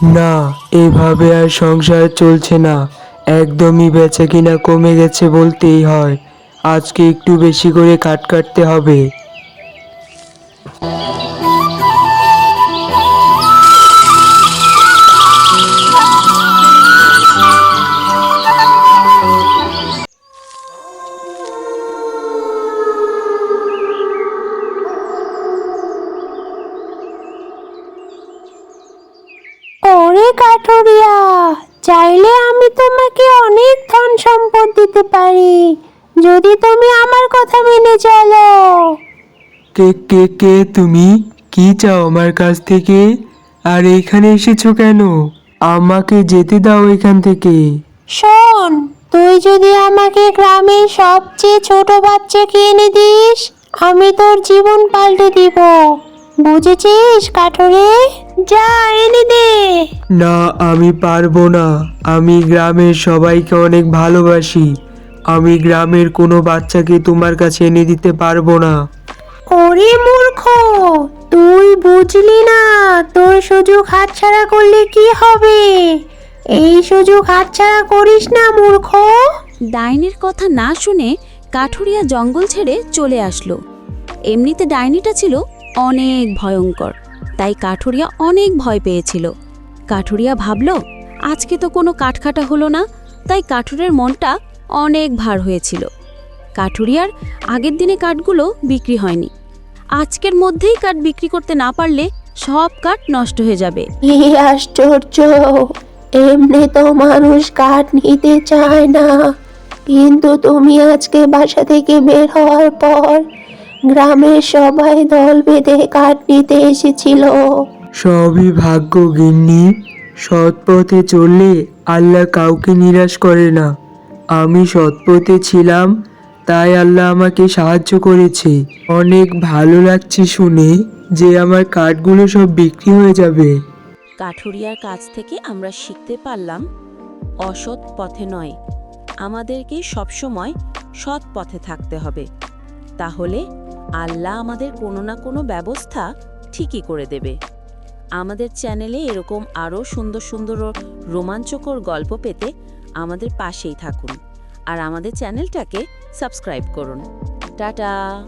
না, এভাবে আর সংসার চলছে না। একদমই বেচা কিনা কমে গেছে বলতেই হয়। আজকে একটু বেশি করে কাট কাটতে হবে। ওরে কাঠুরিয়া চাইলে আমি তোমাকে অনেক ধন সম্পদ দিতে পারি। যদি তুমি আমার কথা মেনে চলো। কে কে কে তুমি? কি চাও আমার কাছ থেকে? আর এখানে এসেছ কেন? আমাকে যেতে দাও এখান থেকে। শোন তুই যদি আমাকে গ্রামের সবচেয়ে ছোট বাচ্চাকে এনে দিস আমি তোর জীবন পাল্টে দিব। বুঝেছিস কাঠুরে? যা এনে দে। না আমি পারব না। আমি গ্রামের সবাইকে অনেক ভালোবাসি। আমি গ্রামের কোনো বাচ্চাকে তোমার কাছে এনে দিতে পারব না। ওরে মূর্খ তুই বুঝলি না তোর সুযোগ হাতছাড়া করলে কি হবে? এই সুযোগ হাতছাড়া করিস না মূর্খ। ডাইনির কথা না শুনে কাঠুরিয়া জঙ্গল ছেড়ে চলে আসলো। এমনিতে ডাইনিটা ছিল অনেক ভয়ঙ্কর তাই কাঠুরিয়া অনেক ভয় পেয়েছিল। কাঠুরিয়া ভাবল, আজকে তো কোনো কাঠখাটা হলো না। তাই কাঠুরের মনটা অনেক ভার হয়েছিল। কাঠুরিয়ার আগের দিনে কাঠগুলো বিক্রি হয়নি। আজকের মধ্যেই কাঠ বিক্রি করতে না পারলে সব কাঠ নষ্ট হয়ে যাবে। আশ্চর্য! এমনি তো মানুষ কাঠ নিতে চায় না। কিন্তু তুমি আজকে বাসা থেকে বের হওয়ার পর গ্রামের সবাই দল বেঁধে কাঠ নিতে এসেছিল। সবই ভাগ্য, গিন্নি। সৎ পথে চললে আল্লাহ কাউকে নিরাশ করে না। আমি সৎ পথে ছিলাম, তাই আল্লাহ আমাকে সাহায্য করেছে। অনেক ভালো লাগছে শুনে যে আমার কাঠগুলো সব বিক্রি হয়ে যাবে। কাঠুরিয়ার কাছ থেকে আমরা শিখতে পারলাম, অসৎ পথে নয়। আমাদেরকে সবসময় সৎ পথে থাকতে হবে। তাহলে আল্লাহ আমাদের কোনো না কোনো ব্যবস্থা ঠিকই করে দেবে। আমাদের চ্যানেলে এরকম আরও সুন্দর সুন্দর রোমাঞ্চকর গল্প পেতে আমাদের পাশেই থাকুন। আর আমাদের চ্যানেলটাকে সাবস্ক্রাইব করুন। টাটা!